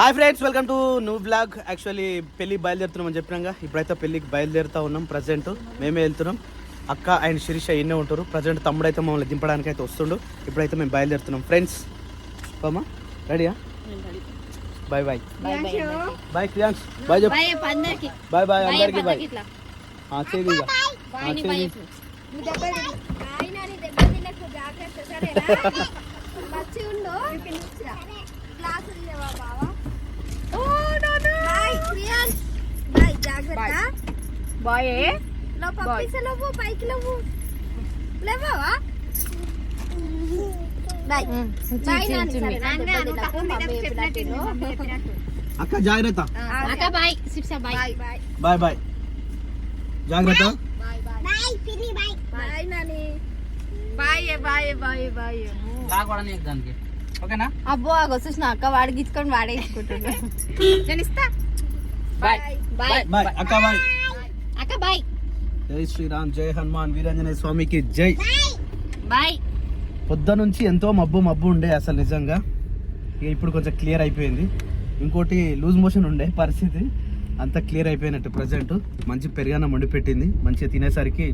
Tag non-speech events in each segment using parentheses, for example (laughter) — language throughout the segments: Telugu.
Hi friends welcome to new blog actually పెళ్ళి బయలుదేరుతున్నాం అని చెప్పినాక ఇప్పుడైతే పెళ్ళికి బయలుదేరుతా ఉన్నాం ప్రజెంట్ మేమే వెళ్తున్నాం. అక్క అండ్ శిరీష ఎన్నే ఉంటారు. ప్రజెంట్ తమ్ముడు అయితే మమ్మల్ని దింపడానికి అయితే వస్తుండు. ఇప్పుడైతే మేము బయలుదేరుతున్నాం. ఫ్రెండ్స్ బామా రెడీయా bye bye bye Kriyansh bye bye అందరికి బాయ్ అందరికి బాయ్ బాయ్. ని బాయ్. చెప్పు. బాయ్ పైకి లేవు లేవావా బాయ్. బాయ్ అక్క జాగ్రత్త. అక్క bye. Shiksha bye. Bye bye. Bye జాగ్రత్త. బాయ్ పిన్ని bye. Bye Nani. Bye. Bye bye bye దానికి. ఓకేనా? అబ్బో ఆగో చూసిన అక్క వాడికి ఇచ్చుకొని వాడే ఇచ్చుకుంటున్నాడు నేను ఇస్తా. బాయ్ బాయ్ బాయ్ అక్క బాయ్ అక్క బాయ్ జై శ్రీరామ్ జై హనుమాన్ వీరాంజనేయ స్వామికి జై. బాయ్ పొద్దు నుంచి ఎంతో మబ్బు మబ్బు ఉండే అసలు నిజంగా. ఇక ఇప్పుడు కొంచెం క్లియర్ అయిపోయింది. ఇంకోటి లూజ్ మోషన్ ఉండే పరిస్థితి. అంతా క్లియర్ అయిపోయినట్టు ప్రజెంట్. మంచి పెరిగాన వండి పెట్టింది. మంచిగా తినేసరికి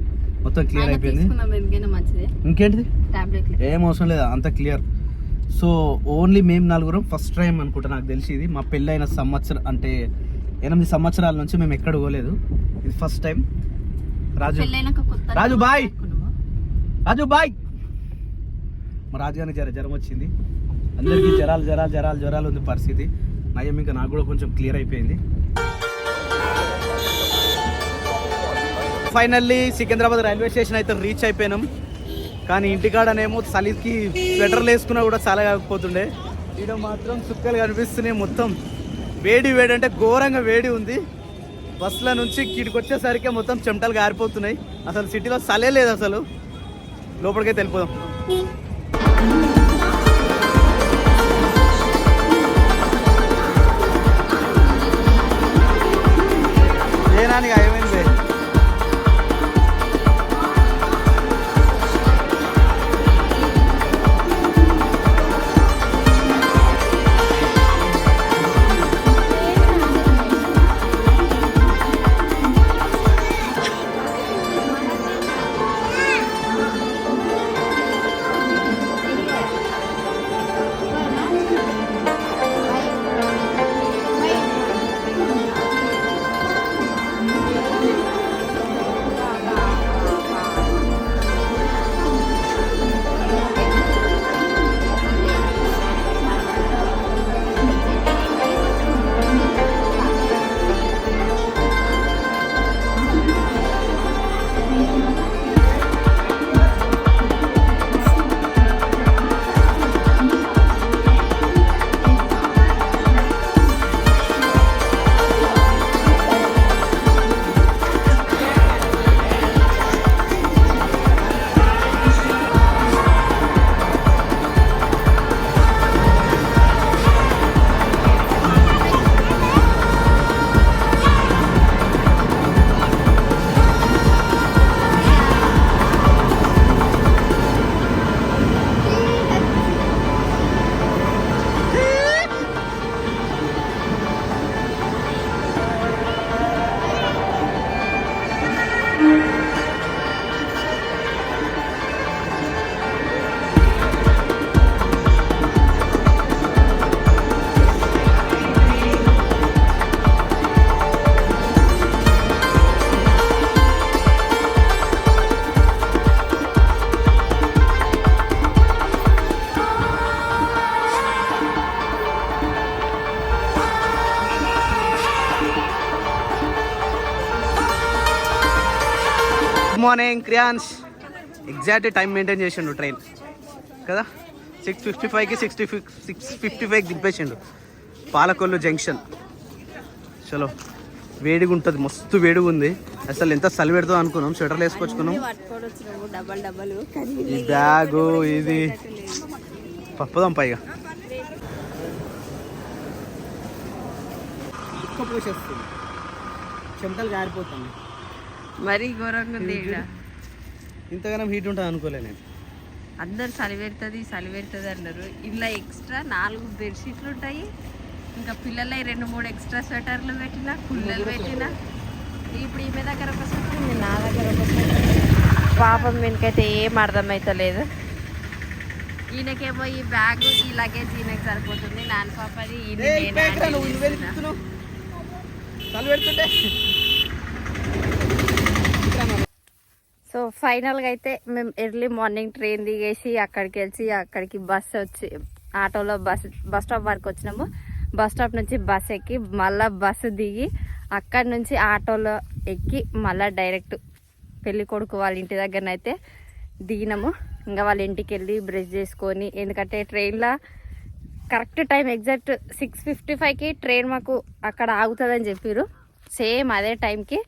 మొత్తం క్లియర్ అయిపోయింది. తీసుకున్నాం ఎందుకైనా మంచిదే. ఇంకేంటిది? ఏం అవసరం లేదు అంత క్లియర్ సో ఓన్లీ మేము నలుగురం ఫస్ట్ టైం అనుకుంటా నాకు తెలిసి ఇది. మా పెళ్ళైన సంవత్సరం అంటే ఎనిమిది సంవత్సరాల నుంచి మేము ఎక్కడ పోలేదు. ఇది first time Raju. Raju bye? Raju bye. మా రాజుగారికి జ్వరం జ్వరం వచ్చింది. అందరికీ జ్వరాలు జ్వరాలు జ్వరాలు జ్వరాలు ఉంది పరిస్థితి. నయం ఇంకా నాకు కూడా కొంచెం క్లియర్ అయిపోయింది. ఫైనల్లీ సికింద్రాబాద్ రైల్వే స్టేషన్ అయితే రీచ్ అయిపోయినాం. కానీ ఇంటికాడనేమో చలికి స్వెటర్లు వేసుకున్నా కూడా చాలా కాకపోతుండే ఈడ మాత్రం చుక్కలు కనిపిస్తున్నాయి మొత్తం. వేడి వేడి అంటే ఘోరంగా వేడి ఉంది. బస్సుల నుంచి ఇక్కడికి వచ్చేసరికి మొత్తం చెమటలు గారిపోతున్నాయి. అసలు సిటీలో సలే లేదు అసలు. లోపలికైతే వెళ్ళిపోదాం. ఏనానికి ఏమైంది? Morning Kriyansh exact time maintain చేసిండు ట్రైన్ కదా? సిక్స్ ఫిఫ్టీ ఫైవ్కి సిక్స్టీ ఫిఫ్ సిక్స్ ఫిఫ్టీ ఫైవ్కి దింపేసిండు. పాలకొల్లు జంక్షన్ చలో వేడిగా ఉంటుంది మస్తు వేడిగా ఉంది అసలు ఎంత చలి పెడతాం అనుకున్నాం స్వెటర్లు వేసుకొచ్చుకున్నాం. ఈ బ్యాగు ఇది. పప్పుదాం పైగా. పోసేస్తుంది. చెమటలు గారిపోతుంది మరీ ఘోరంగా ఉంది ఈడ. ఇంతగానం హీట్ ఉంటుంది అనుకోలే నేను. అందరు చలి పెడుతుంది చలి పెడుతుంది అన్నారు ఇలా ఎక్స్ట్రా నాలుగు బెడ్షీట్లు ఉంటాయి. ఇంకా పిల్లలే రెండు మూడు ఎక్స్ట్రా స్వెటర్లు పెట్టిన కుళ్ళలు పెట్టిన. ఇప్పుడు ఈమె దగ్గర ఒక స్వెటర్ ఉంది. నా దగ్గర ఒక స్వెటర్ పాపం వీనికైతే ఏం అర్థమవుతలేదు ఈయనకేమో ఈ బ్యాగ్ ఈ లగేజ్ ఈయనకి సరిపోతుంది. నాన్న పాపది ఈయన సో ఫైనల్గా అయితే మేము ఎర్లీ మార్నింగ్ ట్రైన్ దిగేసి అక్కడికి వెళ్ళి అక్కడికి బస్ వచ్చి ఆటోలో బస్ బస్ స్టాప్ వరకు వచ్చినాము. బస్ స్టాప్ నుంచి బస్ ఎక్కి మళ్ళీ బస్సు దిగి అక్కడి నుంచి ఆటోలో ఎక్కి మళ్ళీ డైరెక్ట్ పెళ్ళి కొడుకు వాళ్ళ ఇంటి దగ్గరనైతే దిగినాము. ఇంకా వాళ్ళ ఇంటికి వెళ్ళి బ్రష్ చేసుకొని ఎందుకంటే ట్రైన్లో correct time exact six fifty ఫైవ్కి ట్రైన్ మాకు అక్కడ ఆగుతుందని చెప్పారు సేమ్ అదే టైంకి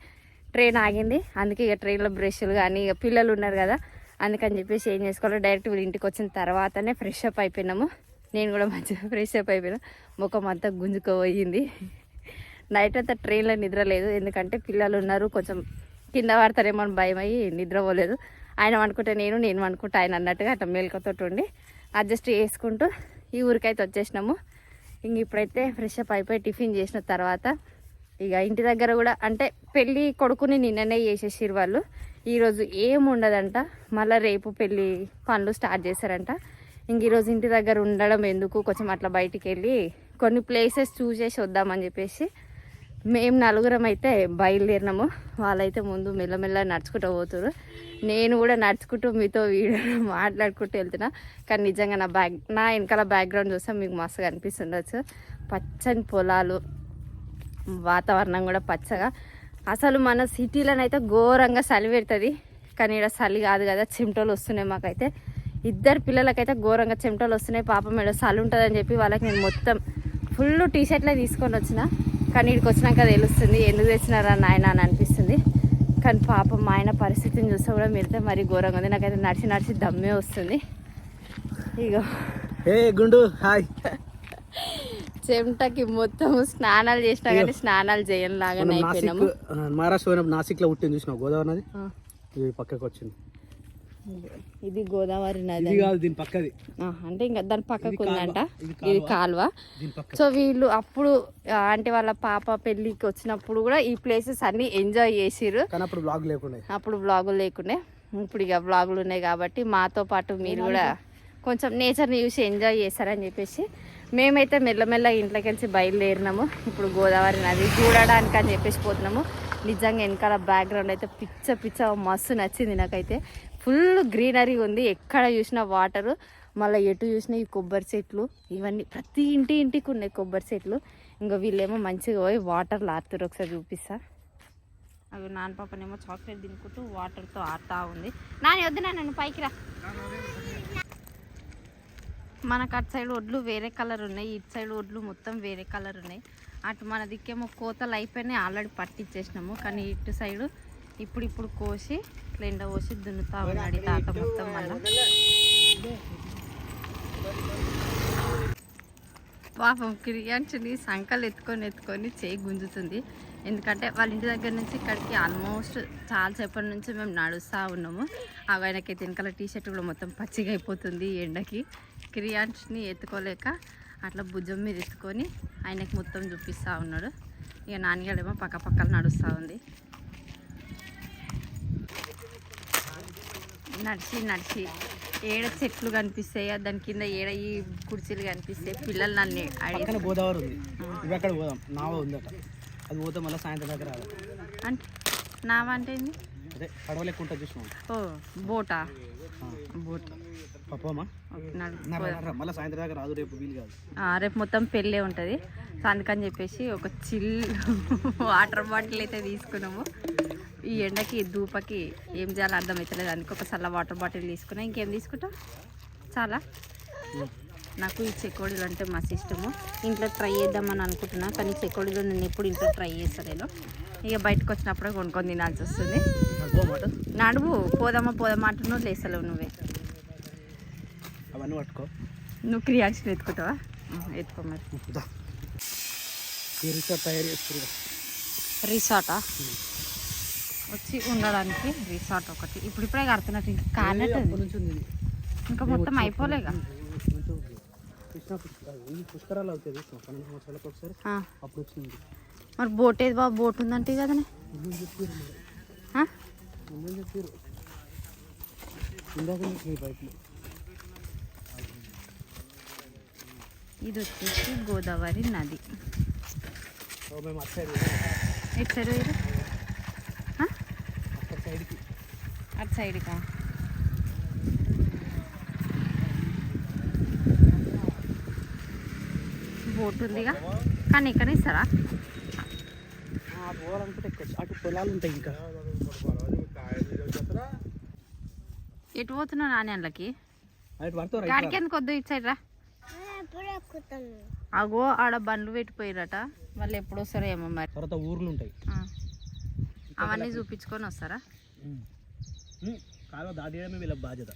ట్రైన్ ఆగింది. అందుకే ఇక ట్రైన్లో బ్రష్లు కానీ ఇక పిల్లలు ఉన్నారు కదా అందుకని చెప్పేసి ఏం చేసుకోవాలి? డైరెక్ట్ వీళ్ళ ఇంటికి వచ్చిన తర్వాతనే ఫ్రెష్ అప్ అయిపోయినాము. నేను కూడా మంచిగా (laughs) ఫ్రెష్ అప్ అయిపోయినా. ముఖం అంతా గుంజుకోబోయింది నైట్ అంతా ట్రైన్లో నిద్ర లేదు. ఎందుకంటే పిల్లలు ఉన్నారు. కొంచెం కింద పడతారేమో అని భయం అయ్యి నిద్రపోలేదు. ఆయన అనుకుంటే నేను నేను అనుకుంటే ఆయన అన్నట్టుగా అట్లా మేలుకతోటి ఉండి అడ్జస్ట్ చేసుకుంటూ ఈ ఊరికైతే వచ్చేసినాము. ఇంక ఇప్పుడైతే ఫ్రెష్ అప్ అయిపోయి టిఫిన్ చేసిన తర్వాత ఇక ఇంటి దగ్గర కూడా అంటే పెళ్ళి కొడుకుని నిన్ననే చేసేసారు వాళ్ళు. ఈరోజు ఏముండదంట మళ్ళీ రేపు పెళ్ళి పనులు స్టార్ట్ చేశారంట ఇంక ఈరోజు ఇంటి దగ్గర ఉండడం ఎందుకు? కొంచెం అట్లా బయటికి వెళ్ళి కొన్ని ప్లేసెస్ చూసేసి వద్దామని చెప్పేసి మేము నలుగురం అయితే బయలుదేరినాము. వాళ్ళైతే ముందు మెల్లమెల్ల నడుచుకుంటూ పోతున్నారు నేను కూడా నడుచుకుంటూ మీతో వీడియో (laughs) మాట్లాడుకుంటూ వెళ్తున్నా. కానీ నిజంగా నా బ్యాక్ నా వెనకాల బ్యాక్గ్రౌండ్ చూస్తే మీకు మస్తుగా అనిపిస్తుండొచ్చు. పచ్చని పొలాలు వాతావరణం కూడా పచ్చగా. అసలు మన సిటీలోనైతే ఘోరంగా చలి పెడుతుంది. కానీ ఇక్కడ చలి కాదు కదా చెమటలు వస్తున్నాయి మాకైతే. ఇద్దరు పిల్లలకైతే ఘోరంగా చెమటలు వస్తున్నాయి. పాపం మేడం చలి ఉంటుందని చెప్పి వాళ్ళకి నేను మొత్తం ఫుల్ టీ షర్ట్లే తీసుకొని వచ్చిన. కానీ ఇక్కడికి వచ్చినాక తెలుస్తుంది ఎందుకు తెచ్చినారా నాయన? అని అనిపిస్తుంది. కానీ పాపం మా ఆయన పరిస్థితిని చూస్తే కూడా మీరైతే మరీ ఘోరంగా ఉంది. నాకైతే నడిచి నడిచి దమ్మే వస్తుంది. ఇగో. ఏ గుండు హాయ్. చెమటకి మొత్తం స్నానాలు చేసినా కానీ స్నానాలు చేయని లాగానే అయిపోయినాము. మహారాష్ట్ర పోయినప్పుడు నాసిక్లో పుట్టింది చూసినావు? గోదావరి నది? ఇది పక్కకు వచ్చింది. ఇది గోదావరి నది దీని పక్కది. అంటే ఇంకా దాని పక్కకు. ఉందంట. ఇది కాలువ? సో వీళ్ళు అప్పుడు అంటే వాళ్ళ పాప పెళ్ళికి వచ్చినప్పుడు కూడా ఈ ప్లేసెస్ అన్ని ఎంజాయ్ చేసిర్రు. కానీ అప్పుడు బ్లాగ్ లేకుండా. అప్పుడు వ్లాగులు లేకుండే. ఇప్పుడు ఇక వ్లాగులు ఉన్నాయి కాబట్టి మాతో పాటు మీరు కూడా కొంచెం నేచర్ని చూసి ఎంజాయ్ చేస్తారని చెప్పేసి మేమైతే మెల్లమెల్ల ఇంట్లోకి వెళ్ళి బయలుదేరినాము. ఇప్పుడు గోదావరి నది చూడడానికి అని చెప్పేసి పోతున్నాము. నిజంగా వెనకాల బ్యాక్గ్రౌండ్ అయితే పిచ్చ పిచ్చ మస్తు నచ్చింది నాకైతే. ఫుల్ గ్రీనరీ ఉంది. ఎక్కడ చూసినా వాటరు మళ్ళీ ఎటు చూసినా ఈ కొబ్బరి చెట్లు ఇవన్నీ ప్రతి ఇంటి ఇంటికి ఉన్నాయి కొబ్బరి చెట్లు. ఇంకా వీళ్ళేమో మంచిగా పోయి వాటర్ లాడుతారు ఒకసారి చూపిస్తా. అవి నాన్న పాపనేమో చాక్లెట్ తినుకుంటూ వాటర్తో ఆడుతూ ఉంది. నాని వద్దు నన్ను పైకి రా. మనకు అటు సైడ్ ఒడ్లు వేరే కలర్ ఉన్నాయి ఇటు సైడ్ ఒడ్లు మొత్తం వేరే కలర్ ఉన్నాయి. అటు మన దిక్కేమో కోతలు అయిపోయినాయి ఆల్రెడీ పట్టించేసినాము. కానీ ఇటు సైడు ఇప్పుడు ఇప్పుడు కోసి ఇట్లా ఎండ పోసి దున్నుతా ఉన్నాడు తాత మొత్తం మళ్ళీ. పాపం క్రియాంచుని సంకలు ఎత్తుకొని ఎత్తుకొని చేయి గుంజుతుంది. ఎందుకంటే వాళ్ళ ఇంటి దగ్గర నుంచి ఇక్కడికి ఆల్మోస్ట్ చాలాసేపటి నుంచి మేము నడుస్తూ ఉన్నాము. అవి ఆయనకి వెనకాల టీ షర్ట్ కూడా మొత్తం పచ్చిగా అయిపోతుంది ఎండకి. క్రియాంష్ని ఎత్తుకోలేక అట్లా భుజం మీద ఎత్తుకొని ఆయనకి మొత్తం చూపిస్తూ ఉన్నాడు. ఇక నాన్నగాడేమో పక్క పక్కన నడుస్తూ ఉంది. నడిచి నడిచి. ఏడ చెట్లు కనిపిస్తాయి దాని కింద ఏడ ఈ కుర్చీలు కనిపిస్తాయి పిల్లలు నన్ను అడిగి పక్కన గోదావరి ఉంది. ఇవి అక్కడ పోదాం? నావ ఉందట. అది పోతే మళ్ళీ సాయంత్రం దగ్గర అంటే నావంటే ఏంది? అదే పడవ లెక్క ఉంటుంది చూసినాం ఓ బోటా? బోట్. మళ్ళీ సాయంత్రం దాకా రాదు రేపు వీలు కాదు. ఆ, రేపు మొత్తం పెళ్ళే ఉంటుంది. సో అందుకని చెప్పేసి ఒక చిల్ (laughs) వాటర్ బాటిల్ అయితే తీసుకున్నాము. ఈ ఎండకి దూపకి ఏం చేయాలో అర్థమవుతలేదు అందుకే ఒక చల్ల వాటర్ బాటిల్ తీసుకున్నా. ఇంకేం తీసుకుంటాం? చాలా. నాకు ఈ చెకోడీలు అంటే మస్తు ఇష్టము. ఇంట్లో ట్రై చేద్దామని అనుకుంటున్నా కానీ చెకోడీలు నేను ఎప్పుడు ఇంట్లో ట్రై చేస్తలేను ఇక బయటకు వచ్చినప్పుడే కొనుక్కొని తినాల్సి వస్తుంది. నడువు పోదామా పోదామా అంటున్నావు లేసలేవు నువ్వే. అవన్నీ పట్టుకో. నువ్వు క్రియాక్షన్ ఎత్తుకుంటావా? ఎత్తుకో మరి. ఈ రిసార్ట్ తయారు చేస్తున్నారు రిసార్టా? వచ్చి ఉండడానికి రిసార్ట్ ఒకటి. ఇప్పుడు ఇప్పుడే కడుతున్నట్టు ఇంకా కానట్టు. ఇంకా మొత్తం అయిపోలేగా పుష్కరాలు పన్నెండు సంవత్సరాలకు ఒకసారి ఆ. అప్పుడు వచ్చింది. మరి బోట్ ఏది బాబు? బోట్ ఉందంటే కదనే. చెప్పారు ఇందాక ఇది వచ్చేసి గోదావరి నది. అటు సైడ్ వేరు అటు సైడ్కా. బోట్ ఉందిగా? కానీ ఇక్కడ ఇస్తారా? అటు పొలాలు ఉంటాయి ఇంకా. ఎటు పోతున్నావు నాని అందులోకి? ఎందుకు వద్దు? ఇటు సైడ్ రా. అగో ఆడ బండ్లు పెట్టిపోయిరట. వాళ్ళు ఎప్పుడు వస్తారో ఏమో మరి. తర్వాత ఊర్లు ఉంటాయి. అవన్నీ చూపించుకొని వస్తారా? కాలువ దాటియడమే వీళ్ళ బాధ్యత.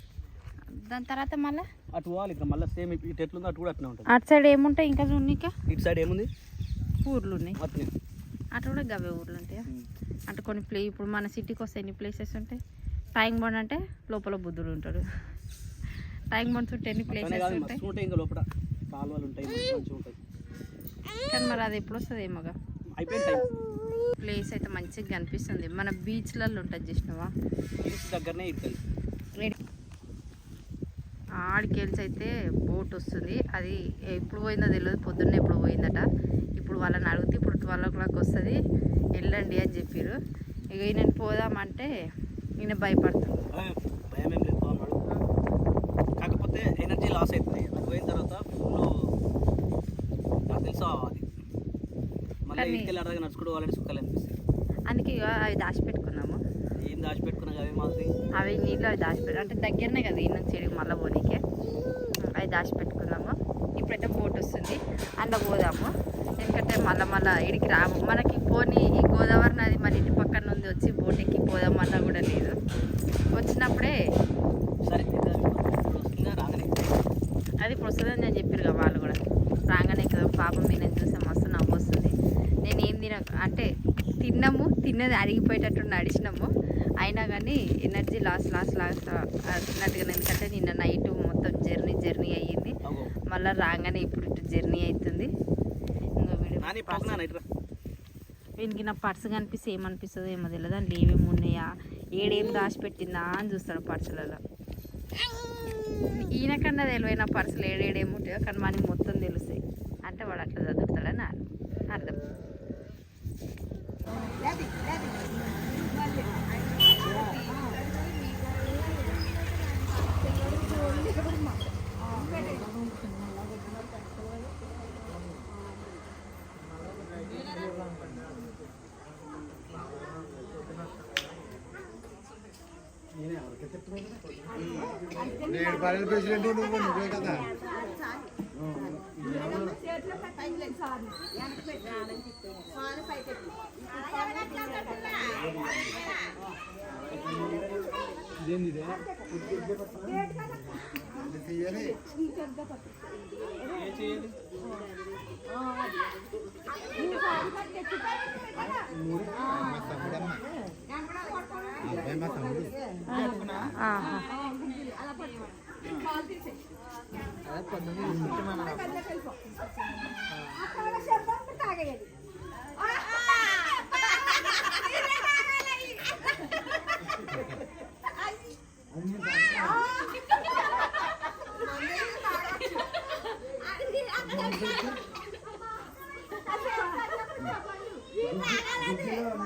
దాని తర్వాత మళ్ళీ? అటు పోవాలి ఇక్కడ మళ్ళీ సేమ్ ఇటు ఎట్లుందో అటు కూడా ఉంటుంది. అటు సైడ్ ఏముంటాయి ఇంకా చూడనీక ఇటు సైడ్ ఏముంది? ఊర్లు ఉన్నాయి. అటు కూడా గవే ఊర్లు ఉంటాయా? అంటే కొన్ని ప్లే ఇప్పుడు మన సిటీకి వస్తే ఎన్ని ప్లేసెస్ ఉంటాయి? ట్యాంక్ బండ్ అంటే లోపల బుద్ధుడు ఉంటాడు. ట్యాంక్ బండ్ చుట్టూ ఎన్ని ప్లేసెస్ ఉంటాయి ఇంకా లోపల. కాలువలు ఉంటాయి మంచిగా ఉంటాయి. కానీ మరి అది ఎప్పుడు వస్తుంది ఏమోగా? అయిపోయింది టైం. ప్లేస్ అయితే మంచిగా కనిపిస్తుంది. మన బీచ్లలో ఉంటుంది చూసినావా? బీచ్ దగ్గరనే ఇరుకది ఆడికి వెళ్ళి అయితే బోట్ వస్తుంది. అది ఎప్పుడు పోయిందో తెలియదు. పొద్దున్నే ఎప్పుడు పోయిందట. ఇప్పుడు వాళ్ళని అడిగితే ఇప్పుడు ట్వెల్వ్ ఓ క్లాక్ వస్తుంది. వెళ్ళండి అని చెప్పారు ఇక ఈయన పోదామంటే ఈయన భయపడతాడు. భయం ఏం లేదు అన్నాడు కాకపోతే ఎనర్జీ లాస్ అవుతుంది అది పోయిన తర్వాత ఫుల్ నాకు తెలుసు అది మళ్ళీ కానీ- నడుచుకుంటూ వాళ్ళని సుఖాలు అనిపిస్తాయి. అందుకే అవి దాచిపెట్టుకున్నాము. ఏం దాచిపెట్టుకున్నా అవి మాది అవి నీళ్ళు అవి దాచిపెట్టు అంటే దగ్గరనే కదా ఈ నుంచి మళ్ళీ పోనీకే. అవి దాచిపెట్టుకున్నాము. ఇప్పుడైతే బోట్ వస్తుంది. అందులో పోదాము. ఎందుకంటే మళ్ళీ మళ్ళీ ఇడికి రాము. మనకి పోనీ ఈ గోదావరి నది మన ఇంటి పక్కన ఉంది వచ్చి బోట్ ఎక్కి పోదామన్నా కూడా లేదు. వచ్చినప్పుడే సరే అది ఇప్పుడు వస్తుందని నేను చెప్పారు కదా వాళ్ళు కూడా. రాగానే కదా పాపం నేను చూసాం మస్తు నవ్వు వస్తుంది. నేను ఏం తిన అంటే తిన్నాము తిన్నది అరిగిపోయేటట్టు నడిచినాము అయినా కానీ ఎనర్జీ లాస్ లాస్ లాస్ అన్నట్టుగా ఎందుకంటే నిన్న నైట్ మొత్తం జర్నీ జర్నీ అయ్యింది. మళ్ళీ రాగానే ఇప్పుడు ఇటు జర్నీ అవుతుంది ఇంకా వీనికి నా పర్సు కనిపిస్తే ఏమనిపిస్తుందో ఏమో తెలియదు అందులో ఏమేమి ఉన్నాయా ఏడేం దాచిపెట్టిందా అని చూస్తాడు పర్సులలో. ఈయనకన్నా తెలివై నా పర్సులు ఏడేడేమి ఉంటాయో కానీ మనకి మొత్తం తెలుస్తాయి. అంటే వాడు అట్లా చదువుతాడని అర్థం. ప్రెసిడెంట్ నువ్వు నువ్వే కదా తీయాలి మా తమ్ముడమ్మ అబ్బాయి మా (laughs) అక్కడ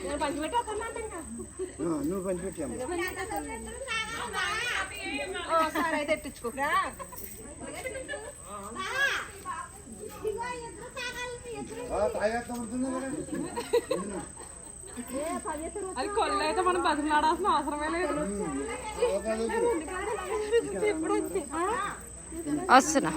నువ్వు పంచిపెట్టాము ఉంటుంది కదా అది కొల్లు అయితే మనం బతిమలాడాల్సిన అవసరమే లేదు. వస్తున్నా.